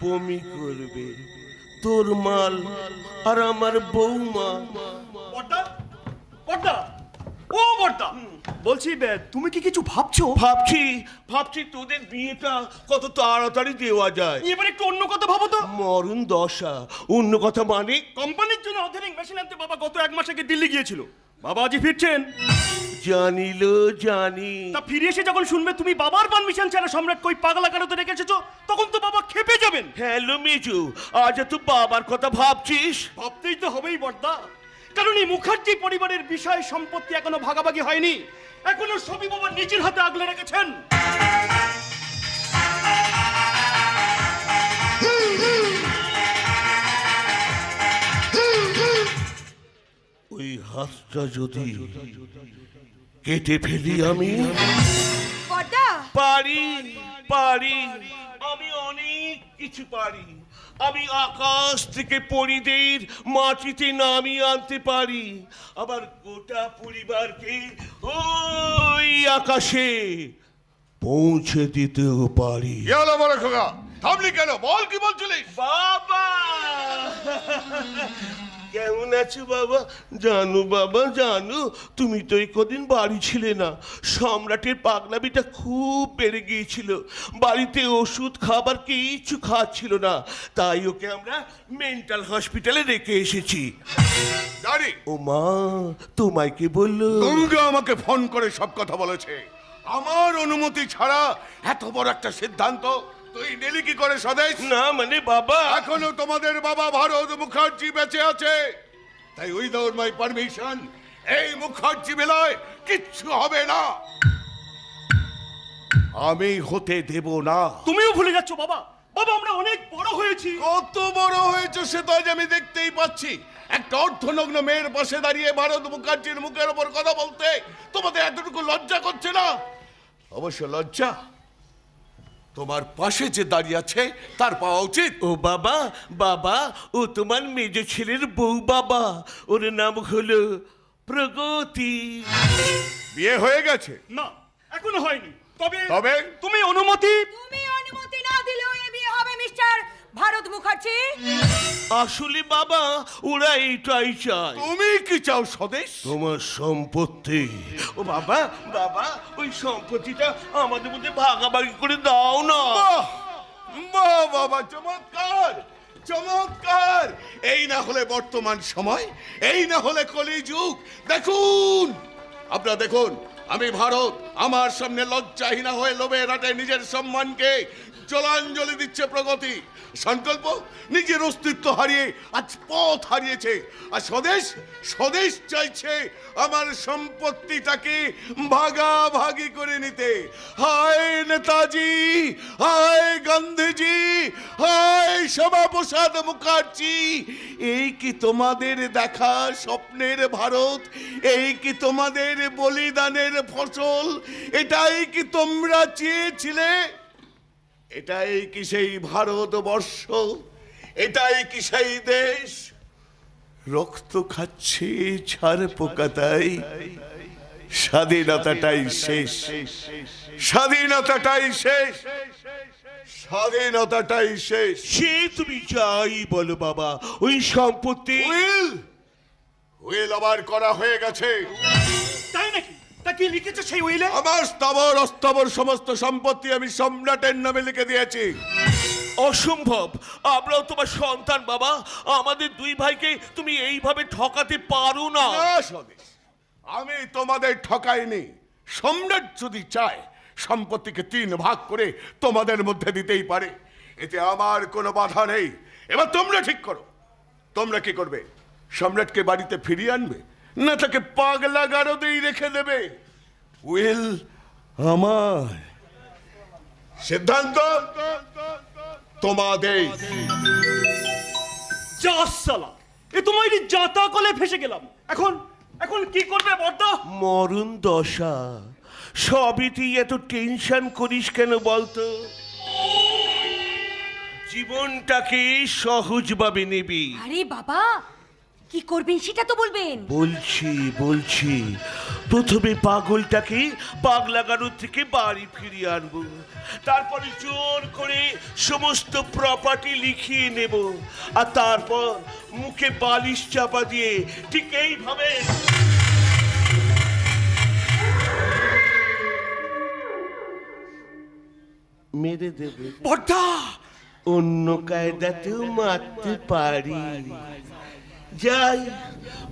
বমি করবে। তোর মাল আর আমার বৌমা। বড়দা বড়দা ও বড়দা বলছি তুমি কি কিছু ভাবছ? ভাবছি ভাবছি তোদের বিয়েটা কত তাড়াতাড়ি দেওয়া যায়। এবার একটু অন্য কথা ভাবো তো। মরণ দশা অন্য কথা মানে? কোম্পানির জন্য অধেরিং মেশিন আনতে বাবা গত এক মাস আগে দিল্লি গিয়েছিল। বাবা আজই ফিরছেন। জানিল জানি। তা ফিরে এসে যখন শুনবে তুমি বাবার পারমিশন ছাড়া সম্রাট কই পাগলা কারোতে রেখে এসেছ তখন তো বাবা খেপে যাবেন। হ্যালো মেজু আজ তুই বাবার কথা ভাবছিস? ভাবতেই তো হবেই বর্দা। কারণ এই মুখার্জি পরিবারের বিষয় সম্পত্তি এখনও ভাগাভাগি হয়নি। এখনও সবই বাবা নিজের হাতে আগলে রেখেছেন। ওই হাতটা যদি কেটে ফেলি আমি। পারি পারি। আমি অনেক কিছু পারি। আমি আকাশ থেকে পরিদের মাটিতে নামিয়ে আনতে পারি। আবার গোটা পরিবারকে ওই আকাশে পৌঁছে দিতেও পারি। বড় খোকা? থামলি কেন? বল কি বলছিলিস? বাবা! কেমন আছো বাবা? জানো বাবা জানো তুমি তো এই কদিন বাড়ি ছিলে না। সম্রাটের পাগলামিটা খুব বেড়ে গিয়েছিল। বাড়িতে ওষুধ খাবার কিছু খাচ্ছিল না। তাই ওকে আমরা মেন্টাল হসপিটালে রেখে এসেছি। জানি ও মা তোমায় কে বলল? গঙ্গা আমাকে ফোন করে সব কথা বলেছে। আমার অনুমতি ছাড়া এত বড় একটা সিদ্ধান্ত তুই নিলি কি করে স্বদেশ? না মানে বাবা। এখনও তোমাদের বাবা ভারত মুখার্জি বেঁচে আছে। তাই উইদাউট মাই পারমিশন। এই মুখার্জি বেলায় কিচ্ছু হবে না। আমি হতে দেব না। তুমিও ভুলে যাচ্ছ বাবা। বাবা আমরা অনেক বড় হয়েছি। কত বড় হয়েছে সে তো আজ আমি দেখতেই পাচ্ছি। একটা অর্থনগ্ন মেয়ের পাশে দাঁড়িয়ে ভারত মুখার্জির মুখের ওপর কথা বলতে তোমাদের এতটুকু লজ্জা করছে না? অবশ্য লজ্জা। তোমার পাশে যে দাঁড়িয়ে আছে তার পাওয়া উচিত। ও বাবা বাবা ও তোমার মেজ ছেলের বউ বাবা। ওর নাম হলো প্রগতি। বিয়ে হয়ে গেছে। না এখনও হয়নি। তবে তবে? তুমি অনুমতি তুমি অনুমতি না দিলেও এ বিয়ে হবে মিস্টার। ভারত মুখার্জি। আসলে বাবা ওরা এইটাই চায়। তুমি কি চাও স্বদেশ? তোমার সম্পত্তি। ও বাবা বাবা ওই সম্পত্তিটা আমাদের মধ্যে ভাগাভাগি করে দাও না। বাহ! বাবা চমৎকার চমৎকার। এই না হলে বর্তমান সময় এই না হলে কলিযুগ। দেখুন আপনারা দেখুন আমি ভারত আমার সামনে লজ্জাহীনা হয়ে লোভে রাটে নিজের সম্মানকে জলাঞ্জলি দিচ্ছে প্রগতি। সংকল্প নিজের অস্তিত্ব হারিয়ে আজ পথ হারিয়েছে। আর স্বদেশ স্বদেশ চাইছে আমার সম্পত্তিটাকে ভাগাভাগি করে নিতে। হায় নেতাজি, হায় গান্ধীজি, হায় শ্যামাপ্রসাদ মুখার্জি, এই কি তোমাদের দেখা স্বপ্নের ভারত? এই কি তোমাদের বলিদানের ফসল? এটাই কি তোমরা চেয়েছিলে? এটাই কি সেই ভারতবর্ষ? এটাই কি সেই দেশ? রক্ত খাচ্ছে ছাড় পোকাতাই স্বাধীনতাটাই শেষ। স্বাধীনতাটাই শেষ। স্বাধীনতাটাই শেষ। সে তুমি যাই বলো বাবা ওই সম্পত্তি। উইল আবার করা হয়ে গেছে। তা কি লিখেছে সেই উইলে আমার স্থাবর অস্থাবর সমস্ত সম্পত্তি আমি সম্রাটের নামে লিখে দিয়েছি। অসম্ভব। আমরাও তোমার সন্তান বাবা। আমাদের দুই ভাইকে তুমি এইভাবে ঠকাতে পারো না। না, স্বদেশ। আমি তোমাদের ঠকাইনি। সম্রাট যদি চায় সম্পত্তিকে তিন ভাগ করে তোমাদের মধ্যে দিতেই পারে। এতে আমার কোনো বাধা নেই। এবার তোমরা ঠিক করো। তোমরা কি করবে? সম্রাটকে বাড়িতে ফিরিয়ে আনবে? না তাকে পাগলা গারদেই রেখে দেবে। উইল আমার সিদ্ধান্ত? তোমাদের। যা সালা এ তোমার যাতা কলে ফেসে গেলাম। এখন এখন কি করবে বর্দা? মরণ দশা সবই তুই এত টেনশন করিস কেন বলতো? জীবনটাকে সহজভাবে নিবি। আরে বাবা কি করবেন সেটা তো বলবেন। বলছি বলছি। প্রথমে পাগলটাকে পাগলাগানোর থেকে বাড়ি ফিরিয়ে আনব। তারপরে জোর করে সমস্ত প্রপার্টি লিখিয়ে নেব। আর তারপর মুখে বালিশ চাপা দিয়ে ঠিক এইভাবে মেরে দেবে। বর্দা! অন্য কায়দাতেও মারতে পারি। যাই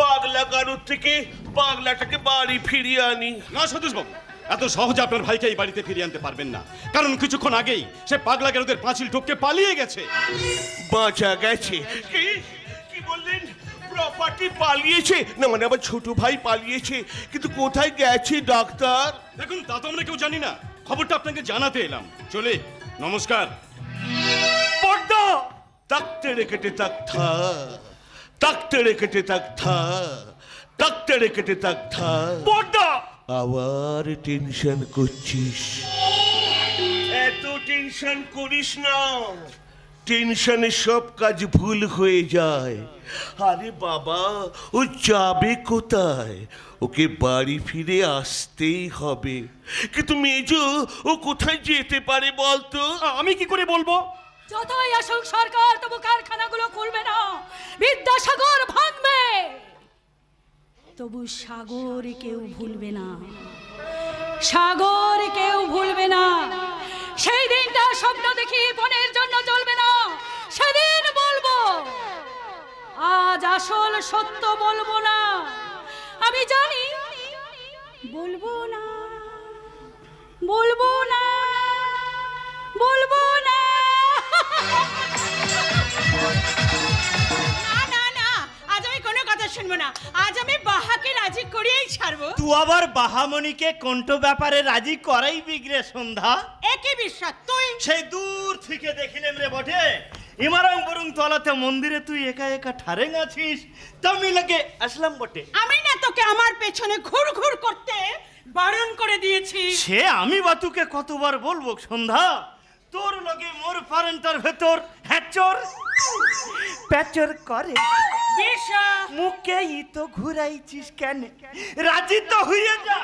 পাগলা গারুর থেকে পাগলাটাকে বাড়ি ফিরিয়ে আনি। না সতীশ বাবু এত সহজে আপনার ভাইকে এই বাড়িতে ফিরিয়ে আনতে পারবেন না। কারণ কিছুক্ষণ আগেই সে পাগলা গেরোদের পাঁচিল টপকে পালিয়ে গেছে। বাঁচা গেছে। কি? কি বললেন? প্রপার্টি পালিয়েছে? না মানে আমার ছোট ভাই পালিয়েছে। কিন্তু কোথায় গেছে ডাক্তার? দেখুন তা তো আমরা কেউ জানি না। খবরটা আপনাকে জানাতে এলাম। চলে নমস্কার। বর্দা তাকতে রেখেটে তাক তাকতে রেখেটে তাক থা তাকতে রেখেটে তাক থা বর্দা আবার টেনশন করছিস এত টেনশন করিস না। টেনশনে সব কাজ ভুল হয়ে যায়। আরে বাবা ও যাবে কোথায়? ওকে বাড়ি ফিরে আসতেই হবে। কিন্তু মেজো ও কোথায় যেতে পারে বলতো? আমি কি করে বলব? যতই আসুক সরকার, তবু কারখানাগুলো খুলবে না। বিদ্যাসাগর ভাঙবে। তবু সাগর কেউ ভুলবে না। সাগর কেউ ভুলবে না। সেই দিনটা স্বপ্ন দেখি বনের জন্য চলবে না। সেদিন বলব, আজ আসল সত্য বলব না। আমি জানি, বলব না বলব না। শুনব না। আজ আমি বাহাকে রাজি করিয়েই ছাড়বো। তুই আবার বাহামণিকে ব্যাপারে রাজি করাই বিগ্রে সন্ধ্যা? একই বিশ্বাস তুই সেই দূর থেকে দেখিলেম রে বটে। ইমারং বরং তলাতে মন্দিরে তুই একা একা ঠারেং আছিস। তুমি লাগে আসলাম বটে। আমি না তোকে আমার পেছনে ঘুর ঘুর করতে বারণ করে দিয়েছি। সে আমি বাতুকে কতবার বলব সন্ধ্যা? তোর লগে মোর ফারেন্টার ভেতর হ্যাচর প্যাচর করে। মুখে ই তো ঘুরাইছিস কেন? রাজি তো হইয়ে যা।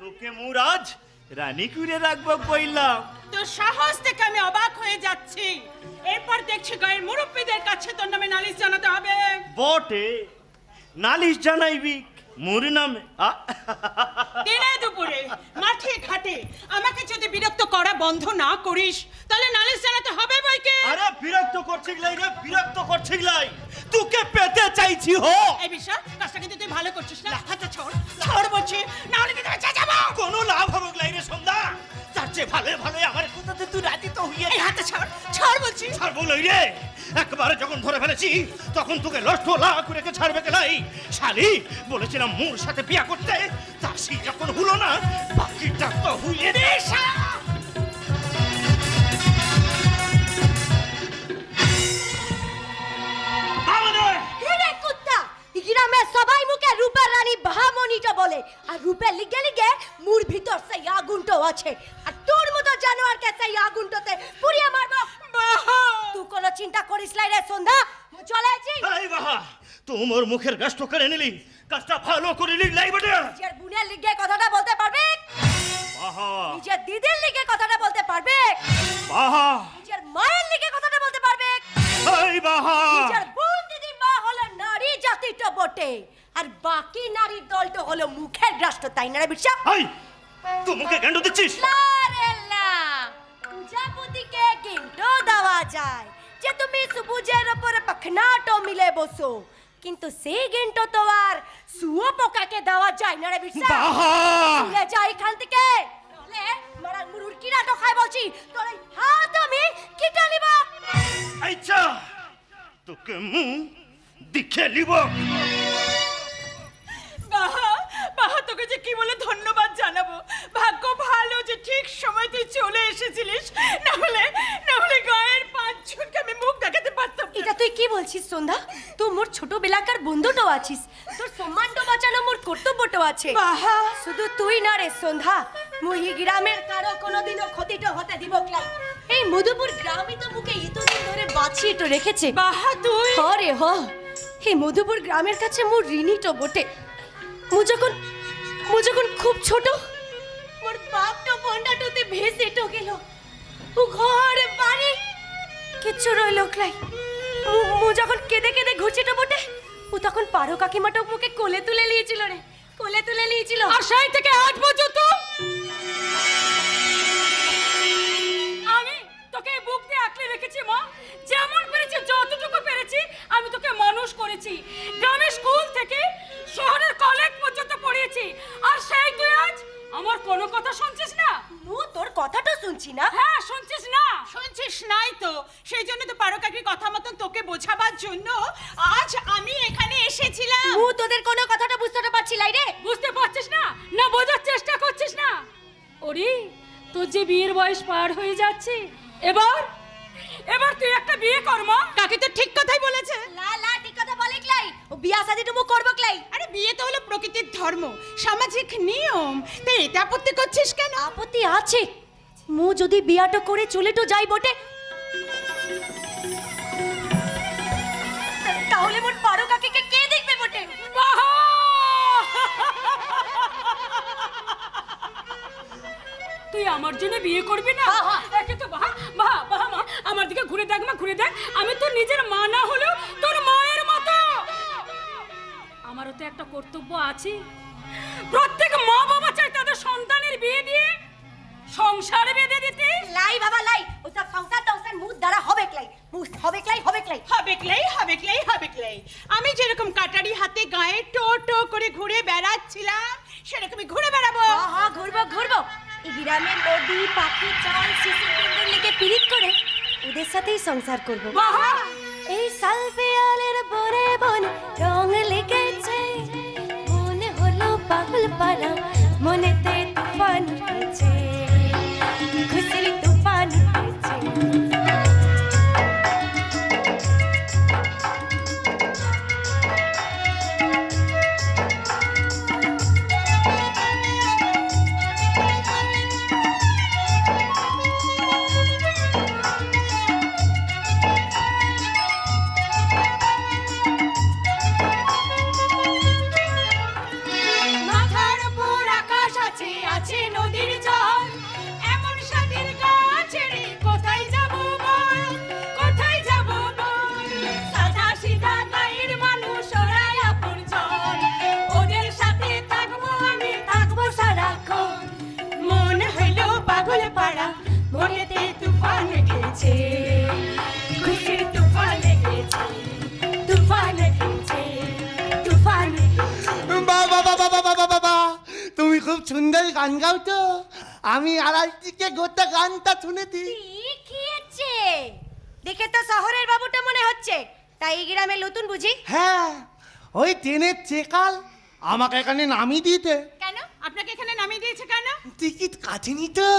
তোকে মুরাজ রানী করে রাখব কইলাম তোর সাহস দেখে আমি অবাক হয়ে যাচ্ছি। এরপর দেখছি গায়ের মুরব্বীদের কাছে তোর নামে নালিশ জানাতে হবে। বটে। নালিশ জানাইবি। মোর নামে। আ? দিনে দুপুরে মাঠে ঘাটে। আমাকে যদি বিরক্ত করা বন্ধ না করিস তাহলে নালিশ জানাতে হবে বইকে। আরে বিরক্ত করছি লাই রে বিরক্ত করছি লাই। তোকে পেতে চাইছি হো। এই বিষয় কাজটা কিন্তু তুই ভালো করছিস না? হাতে ছড় ছড় বলছি না হলে কিন্তু আমি চেঁচাবো। কোনো লাভ হবে লাই রে সন্ধ্যা। তার চেয়ে ভালো ভালো আমার কোথাতে তুই রাজি তো হইয়ে এই হাতে ছাড় ছাড় বলছি। ছাড়বো লই রে। একবারে যখন ধরে ফেলেছি তখন তোকে লষ্ট লা করে কে ছাড়বে কেলাই শালি বলেছিলাম মোর সাথে বিয়া করতে তা সেই যখন হলো না বাকিটা তো হইয়ে গ্রামে সবাই মুখে রূপের রানী বলে। আর রূপের লিগে লিগে মুর ভিতর সেই আগুনটো আছে। আর তোর মতো জানোয়ারকে সেই আগুনটাতে পুড়িয়ে মারবো। তুই কোনো চিন্তা করিস লাই রে সন্ধ্যা চলে আছি এই বাহা তোমার মুখের ব্যস্ত করে নিলি। কাজটা ভালো করে নিলি লাই বটে। নিজের বোনের লিগে কথাটা বলতে পারবে? বাহা। নিজের দিদির লিগে কথাটা বলতে পারবে? বাহা। নিজের মায়ের লিগে কথাটা বলতে পারবে? এই বাহা। নিজের বোন দিদি মা হলো নারী জাতিটা বটে। আর বাকি নারীর দলটা হলো মুখের রাষ্ট্র তাই না রে এই তুই মুখে গেন্ড দিচ্ছিস? লারেলা প্রজাপতিকে কিন্তু দেওয়া যায়। যে তুমি সবুজের ওপরে পাখনাটো মিলে বসো। কিন্তু সেই গেন্টো তো আর শুয়ো পোকাকে দেওয়া যায় না রে বাহা! চলে যা এখান থেকে। নলে মারা মুরুর কিরাটো খাই বলছি তোর এই হাত আমি কিটা নিব। আচ্ছা তোকে মু দেখে লিব বাহা বাহা তোকে যে কি বলে ধন্যবাদ জানাব। ভাগ্য ভালো যে ঠিক সময় তুই চলে এসেছিলিস। না হলে না হলে গায়ের পাঁচজনকে আমি মুখ দেখাতে পারতাম না। এটা তুই কি বলছিস সন্ধ্যা? মোর ছোটবেলাকার বন্ধুটো আছিস। তোর সম্মানটো বাঁচানো মোর কর্তব্যটো আছে। বাহা। শুধু তুই না রে সন্ধ্যা মুই গ্রামের কারও কোনোদিনও ক্ষতিটো হতে দিব ক্লাই এই মধুপুর গ্রামই তো মুখে এতদিন ধরে বাঁচিয়ে তো রেখেছে। বাহা তুই। হ রে হ। এই মধুপুর গ্রামের কাছে মোর ঋণীটো বটে। মু যখন মু যখন খুব ছোট মোর বাপটা বন্ডাটুতে ভেসে গেল। ও ঘর বাড়ি কিচ্ছু রইল ক্লাই মু- মু যখন কেঁদে কেঁদে ঘুরছিটা বটে ও তখন পারো কাকিমাটা মুখে কোলে তুলে নিয়েছিল রে কোলে তুলে নিয়েছিল। আশাই থেকে আজ পর্যন্ত আমি তোকে বুক দিয়ে আঁকলে রেখেছি মা। যেমন পেরেছি যতটুকু পেরেছি আমি তোকে মানুষ করেছি। গ্রামের স্কুল থেকে শহরের কলেজ পর্যন্ত পড়িয়েছি। আর সেই তুই আজ আমার কোনো কথা শুনছিস না? মু তোর কথাটা শুনছি না। হ্যাঁ শুনছিস না। শুনছিস নাই তো? সেই জন্য তো পারো কাকির কথা মতন তোকে বোঝাবার জন্য আজ আমি এখানে এসেছিলাম। মু তোদের কোনো কথাটা বুঝতে পারছি লাই রে। বুঝতে পারছিস না? না বোঝার চেষ্টা করছিস না। ওরে তোর যে বিয়ের বয়স পার হয়ে যাচ্ছে এবার এবার তুই একটা বিয়ে কর মা। কাকি তো ঠিক কথাই বলেছে। লা লা ঠিক কথা বলে ক্লাই ও বিয়া শাদিটা মু করব ক্লাই আরে বিয়ে তো হলো প্রকৃতির ধর্ম সামাজিক নিয়ম। তো এটা আপত্তি করছিস কেন? আপত্তি আছে। মু যদি বিয়াটা করে চলে তো যাই বটে তাহলে মোর পারো কাকিকে কে দেখবে বটে? বাহা! তুই আমার জন্য বিয়ে করবি না? হ্যাঁ, হ্যাঁ। একে তো বাহা বাহা বাহা মা আমার দিকে ঘুরে দেখ মা ঘুরে দেখ। আমি তোর নিজের মা না হলেও তোর মায়ের মতো। আমারও তো একটা কর্তব্য আছে। প্রত্যেক মা বাবা চায় তাদের সন্তানের বিয়ে দিয়ে সংসার বেঁধে দিতে। লাই বাবা লাই। ওসব সংসার টংসার মুখ দ্বারা হবে ক্লাই হবে ক্লাই হবে ক্লাই। হবে ক্লাই হবে ক্লাই হবে ক্লাই। আমি যেরকম কাটারি হাতে গায়ে টো টো করে ঘুরে বেড়াচ্ছিলাম সেরকমই ঘুরে বেড়াবো। হ্যাঁ ঘুরবো ঘুরবো। এই গ্রামে নদী পাখি চাল শিশু পিন্দর লেগে পিরিত করে ওদের সাথেই সংসার করব। এই সালপেয়ালের বনে বনে রং লেগেছে। মনে হলো পাগল পারা মনেতে তুফান উঠেছে সারাক্ষণ মন হইল পাগল পাড়া মনেতে তুফান উঠেছে খুশির তুফান লেগেছে তুফান উঠেছে তুফান বাবা বাবা বাবা বাবা বাবা তুমি খুব সুন্দর গান গাও তো। আমি আড়াই থেকে গোটা গানটা শুনেছি। শিখিয়েছে দেখে তো শহরের বাবুটা মনে হচ্ছে। তাই এই গ্রামে নতুন বুঝি? হ্যাঁ ওই ট্রেনের চেকাল আমাকে এখানে নামিয়ে দিতে এখানে নামিয়ে দিয়েছে কেন? টিকিট কাটেনি তো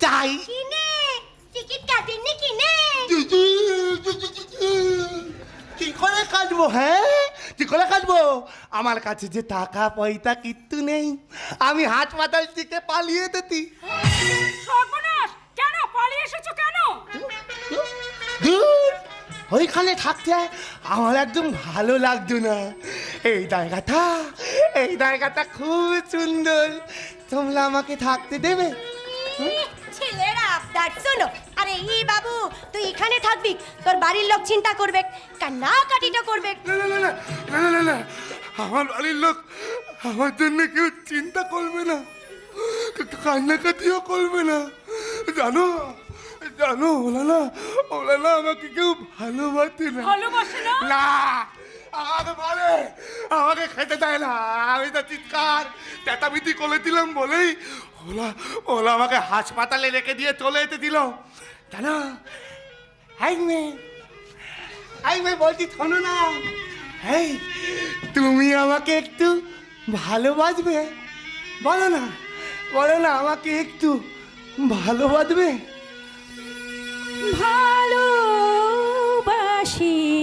তাই। কিনে টিকিট কাটেননি কিনে। কি করে কাটবো হ্যাঁ? কি করে কাটবো? আমার কাছে যে টাকা পয়সা কিচ্ছু নেই। আমি হাসপাতাল থেকে পালিয়ে দিতি সর্বনাশ! কেন? পালিয়ে এসেছ কেন? ওইখানে থাকতে আমার একদম ভালো লাগতো না। এই জায়গাটা এই জায়গাটা খুব সুন্দর। তোমরা আমাকে থাকতে দেবে। ছেলেরা আরে বাবু তুই এখানে থাকবি? তোর বাড়ির লোক চিন্তা না না না আমার বাড়ির লোক আমার জন্য কেউ চিন্তা করবে না কান্নাকাটিও না। জানো জানো না না আমাকে কেউ ভালোবাসে ভালোবাসে না আমাকে খেতে দেয় না। আমি তো চিৎকার করে দিলাম বলেই ওলা ওলা আমাকে হাসপাতালে রেখে দিয়ে চলে যেতে দিল। জানো হাই হাই বলছি, শোনো না। এই, তুমি আমাকে একটু ভালোবাসবে? বলো না বলো না, আমাকে একটু ভালোবাসবে? ভালোবাসি ভালোবাসি।